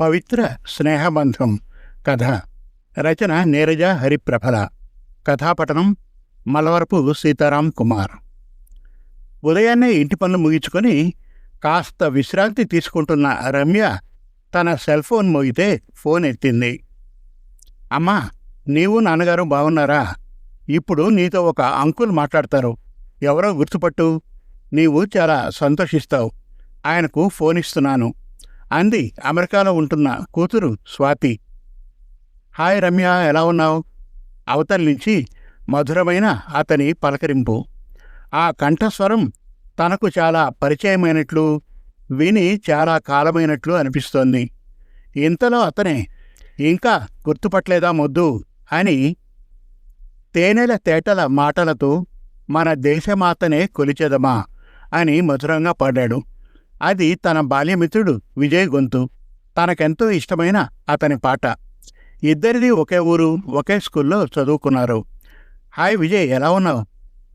పవిత్ర స్నేహబంధం కథ రచన నీరజ హరిప్రభల కథాపటనం మలవరపు సీతారాం కుమార్. ఉదయాన్నే ఇంటి పనులు ముగించుకొని కాస్త విశ్రాంతి తీసుకుంటున్న రమ్య తన సెల్ ఫోన్ మోగితే ఫోన్ ఎత్తింది. అమ్మా నీవు నాన్నగారు బాగున్నారా ఇప్పుడు నీతో ఒక అంకుల్ మాట్లాడతారు. ఎవరో గుర్తుపట్టు. నీవు చాలా సంతోషిస్తావు. ఆయనకు ఫోన్ ఇస్తున్నాను. అంది. అమెరికాలో ఉంటున్న కూతురు స్వాతి. హాయ్ రమ్య ఎలా ఉన్నావు? అవతల నుంచి మధురమైన అతని పలకరింపు. ఆ కంఠస్వరం తనకు చాలా పరిచయమైనట్లు విని చాలా కాలమైనట్లు అనిపిస్తోంది. ఇంతలో అతనే ఇంకా గుర్తుపట్టలేదా మొద్దు? అని తేనెల తేటల మాటలతో మన దేశమాతనే కొలిచెదమా? అని మధురంగా పాడాడు. అది తన బాల్యమిత్రుడు విజయ్ గొంతు. తనకెంతో ఇష్టమైన అతని పాట. ఇద్దరిది ఒకే ఊరు ఒకే స్కూల్లో చదువుకున్నారు. హాయ్ విజయ్ ఎలా ఉన్నావు?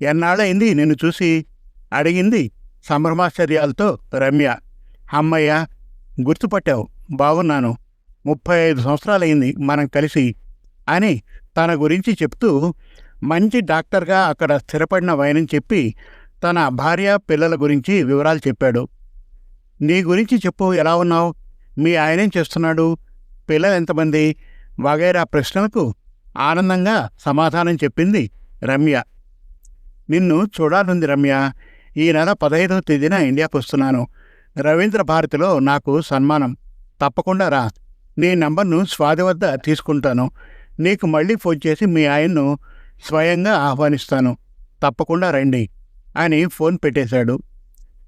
ఎన్నాళ్ళయింది నిన్ను చూసి? అడిగింది సంభ్రమాశ్చర్యాలతో రమ్య. అమ్మయ్య గుర్తుపట్టావు బాగున్నాను. ముప్పై ఐదు సంవత్సరాలైంది మనం కలిసి అని తన గురించి చెప్తూ మంచి డాక్టర్గా అక్కడ స్థిరపడిన వైనం చెప్పి తన భార్య పిల్లల గురించి వివరాలు చెప్పాడు. నీ గురించి చెప్పు ఎలా ఉన్నావు? మీ ఆయనేం చేస్తున్నాడు? పిల్లలు ఎంతమంది? వగైరా ప్రశ్నలకు ఆనందంగా సమాధానం చెప్పింది రమ్య. నిన్ను చూడాలంది రమ్య. ఈ నెల పదహైదవ తేదీన ఇండియాకు వస్తున్నాను. రవీంద్ర భారతిలో నాకు సన్మానం. తప్పకుండా రా. నీ నంబర్ను స్వాతి వద్ద తీసుకుంటాను. నీకు మళ్ళీ ఫోన్ చేసి మీ ఆయన్ను స్వయంగా ఆహ్వానిస్తాను. తప్పకుండా రండి అని ఫోన్ పెట్టేశాడు.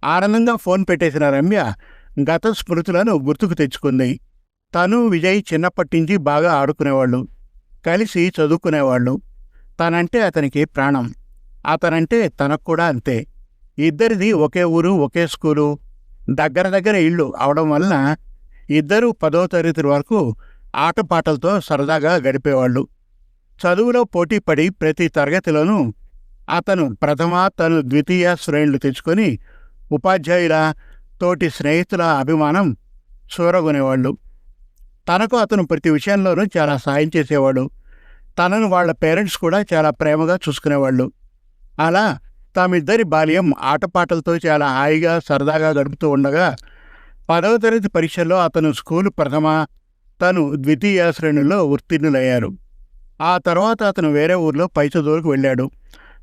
ఆనందంగా ఫోన్ పెట్టేసిన రమ్య గత స్మృతులను గుర్తుకు తెచ్చుకుంది. తను విజయ్ చిన్నప్పటి నుంచి బాగా ఆడుకునేవాళ్ళు కలిసి చదువుకునేవాళ్ళు. తనంటే అతనికి ప్రాణం. అతనంటే తనకు కూడా అంతే. ఇద్దరిది ఒకే ఊరు ఒకే స్కూలు. దగ్గర దగ్గర ఇళ్ళు అవడం వలన ఇద్దరూ పదో తరగతి వరకు ఆటపాటలతో సరదాగా గడిపేవాళ్ళు. చదువులో పోటీ పడి ప్రతి తరగతిలోనూ అతను ప్రథమ తను ద్వితీయ శ్రేణులు తెచ్చుకొని ఉపాధ్యాయుల తోటి స్నేహితుల అభిమానం చూరగొనేవాళ్ళు తనకు అతను ప్రతి విషయంలోనూ చాలా సాయం చేసేవాడు. తనను వాళ్ళ పేరెంట్స్ కూడా చాలా ప్రేమగా చూసుకునేవాళ్ళు. అలా తామిద్దరి బాల్యం ఆటపాటలతో చాలా హాయిగా సరదాగా గడుపుతూ ఉండగా పదవ తరగతి పరీక్షల్లో అతను స్కూలు ప్రథమ తను ద్వితీయ శ్రేణుల్లో ఉత్తీర్ణులయ్యారు. ఆ తర్వాత అతను వేరే ఊర్లో పై చదువులకు వెళ్ళాడు.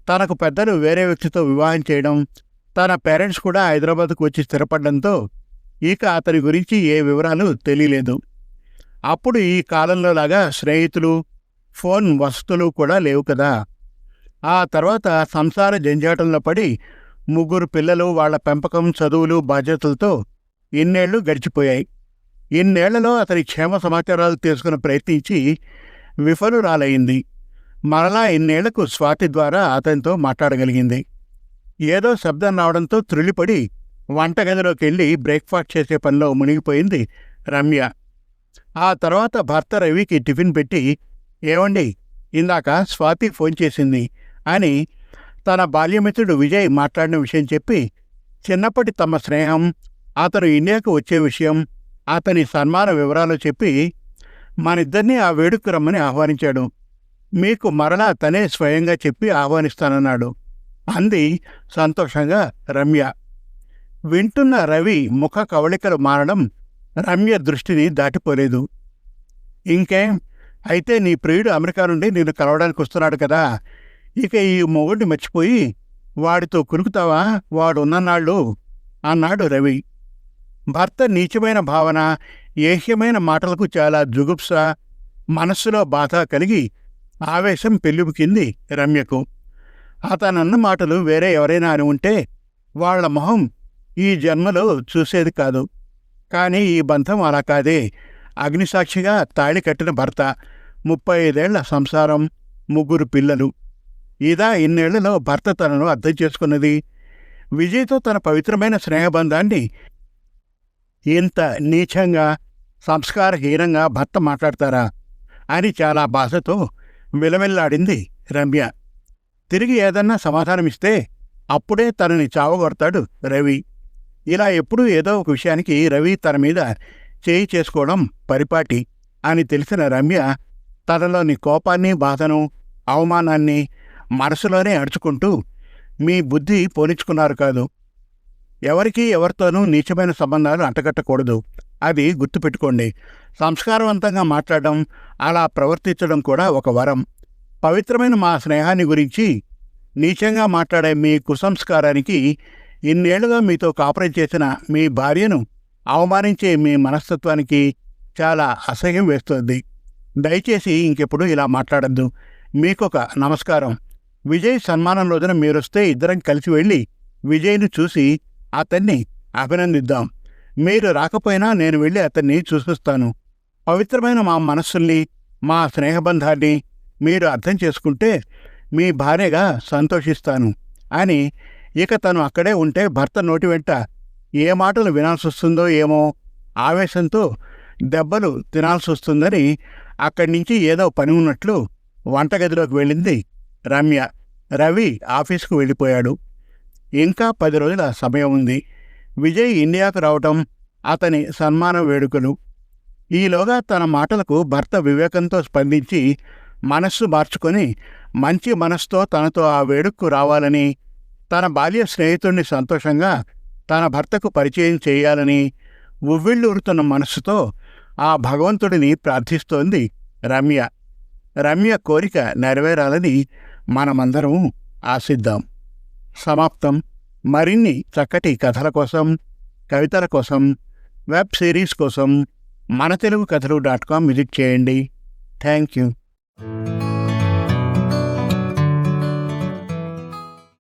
తనకు పెద్దలు వేరే వ్యక్తితో వివాహం చేయడం తన పేరెంట్స్ కూడా హైదరాబాద్కు వచ్చి స్థిరపడడంతో ఇక అతని గురించి ఏ వివరాలు తెలియలేదు. అప్పుడు ఈ కాలంలో లాగా స్నేహితులు ఫోన్ వసతులు కూడా లేవు కదా. ఆ తర్వాత సంసార జంజాటంలో పడి ముగ్గురు పిల్లలు వాళ్ళ పెంపకం చదువులు బాధ్యతలతో ఇన్నేళ్ళు గడిచిపోయాయి. ఇన్నేళ్ళలో అతని క్షేమ సమాచారాలు తీసుకుని ప్రయత్నించి విఫలురాలయ్యింది మరలా ఇన్నేళ్ళకు స్వాతి ద్వారా అతనితో మాట్లాడగలిగింది. ఏదో శబ్దం రావడంతో త్రులిపడి వంటగదిలోకి వెళ్ళి బ్రేక్ఫాస్ట్ చేసే పనిలో మునిగిపోయింది రమ్య. ఆ తర్వాత భర్త రవికి టిఫిన్ పెట్టి ఏమండి ఇందాక స్వాతి ఫోన్ చేసింది అని తన బాల్యమిత్రుడు విజయ్ మాట్లాడిన విషయం చెప్పి చిన్నప్పటి తమ స్నేహం అతను ఇండియాకు వచ్చే విషయం అతని సన్మాన వివరాలు చెప్పి మనిద్దరినీ ఆ వేడుకు రమ్మని ఆహ్వానించాడు. మీకు మరలా తనే స్వయంగా చెప్పి ఆహ్వానిస్తానన్నాడు. అంది సంతోషంగా రమ్య. వింటున్న రవి ముఖ కవళికలు మారడం రమ్య దృష్టిని దాటిపోలేదు. ఇంకేం? అయితే నీ ప్రియుడు అమెరికా నుండి నిన్ను కలవడానికి వస్తున్నాడు కదా. ఇక ఈ మొగుడిని మర్చిపోయి వాడితో కురుకుతావా? వాడు ఉన్ననాళ్ళు అన్నాడు రవి. భర్త నీచమైన భావన ఏహ్యమైన మాటలకు చాలా జుగుప్స మనస్సులో బాధ కలిగి ఆవేశం పెళ్ళిబుకింది రమ్యకు. అతనన్న మాటలు వేరే ఎవరైనా అని ఉంటే వాళ్ళ మొహం ఈ జన్మలో చూసేది కాదు. కానీ ఈ బంధం అలా కాదే. అగ్నిసాక్షిగా తాళి కట్టిన భర్త ముప్పై ఐదేళ్ళ సంసారం ముగ్గురు పిల్లలు. ఇదా ఇన్నేళ్ళలో భర్త తనను అర్థం చేసుకున్నది. విజయ్తో తన పవిత్రమైన స్నేహబంధాన్ని ఇంత నీచంగా సంస్కారహీనంగా భర్త మాట్లాడతారా అని చాలా బాధతో విలవిల్లాడింది రమ్య. తిరిగి ఏదన్నా సమాధానమిస్తే అప్పుడే తనని చావగొడతాడు రవి. ఇలా ఎప్పుడూ ఏదో ఒక విషయానికి రవి తన మీద చేయి చేసుకోవడం పరిపాటి అని తెలిసిన రమ్య తనలోని కోపాన్ని బాధను అవమానాన్ని మనసులోనే అడుచుకుంటూ మీ బుద్ధి పోనిచ్చుకున్నారు కాదు. ఎవరికీ ఎవరితోనూ నీచమైన సంబంధాలు అంటగట్టకూడదు. అది గుర్తుపెట్టుకోండి. సంస్కారవంతంగా మాట్లాడడం అలా ప్రవర్తించడం కూడా ఒక వరం. పవిత్రమైన మా స్నేహాన్ని గురించి నీచంగా మాట్లాడే మీ కుసంస్కారానికి ఇన్నేళ్ళుగా మీతో కాపరేట్ చేసిన మీ భార్యను అవమానించే మీ మనస్తత్వానికి చాలా అసహ్యం వేస్తోంది. దయచేసి ఇంకెప్పుడు ఇలా మాట్లాడద్దు. మీకొక నమస్కారం. విజయ్ సన్మానం రోజున మీరొస్తే ఇద్దరం కలిసి వెళ్ళి విజయ్ను చూసి అతన్ని అభినందిద్దాం. మీరు రాకపోయినా నేను వెళ్ళి అతన్ని చూసిస్తాను. పవిత్రమైన మా మనస్సుల్ని మా స్నేహబంధాన్ని మీరు అర్థం చేసుకుంటే మీ భార్యగా సంతోషిస్తాను. అని ఇక తను అక్కడే ఉంటే భర్త నోటి వెంట ఏ మాటలు వినాల్సి వస్తుందో ఏమో ఆవేశంతో దెబ్బలు తినాల్సి వస్తుందని అక్కడి నుంచి ఏదో పని ఉన్నట్లు వంటగదిలోకి వెళ్ళింది రమ్య. రవి ఆఫీసుకు వెళ్ళిపోయాడు. ఇంకా పది రోజుల సమయం ఉంది. విజయ్ ఇండియాకు రావటం అతని సన్మాన వేడుకలు. ఈలోగా తన మాటలకు భర్త వివేకంతో స్పందించి మనస్సు మార్చుకొని మంచి మనస్సుతో తనతో ఆ వేడుక్కు రావాలని తన బాల్య స్నేహితుడిని సంతోషంగా తన భర్తకు పరిచయం చేయాలని ఉవ్విళ్ళూరుతున్న మనస్సుతో ఆ భగవంతుడిని ప్రార్థిస్తోంది రమ్య. రమ్య కోరిక నెరవేరాలని మనమందరం ఆశిద్దాం. సమాప్తం. మరిన్ని చక్కటి కథల కోసం కవితల కోసం వెబ్ సిరీస్ కోసం మన తెలుగు కథలు డాట్ కామ్ విజిట్ చేయండి. Thank you. Thank you.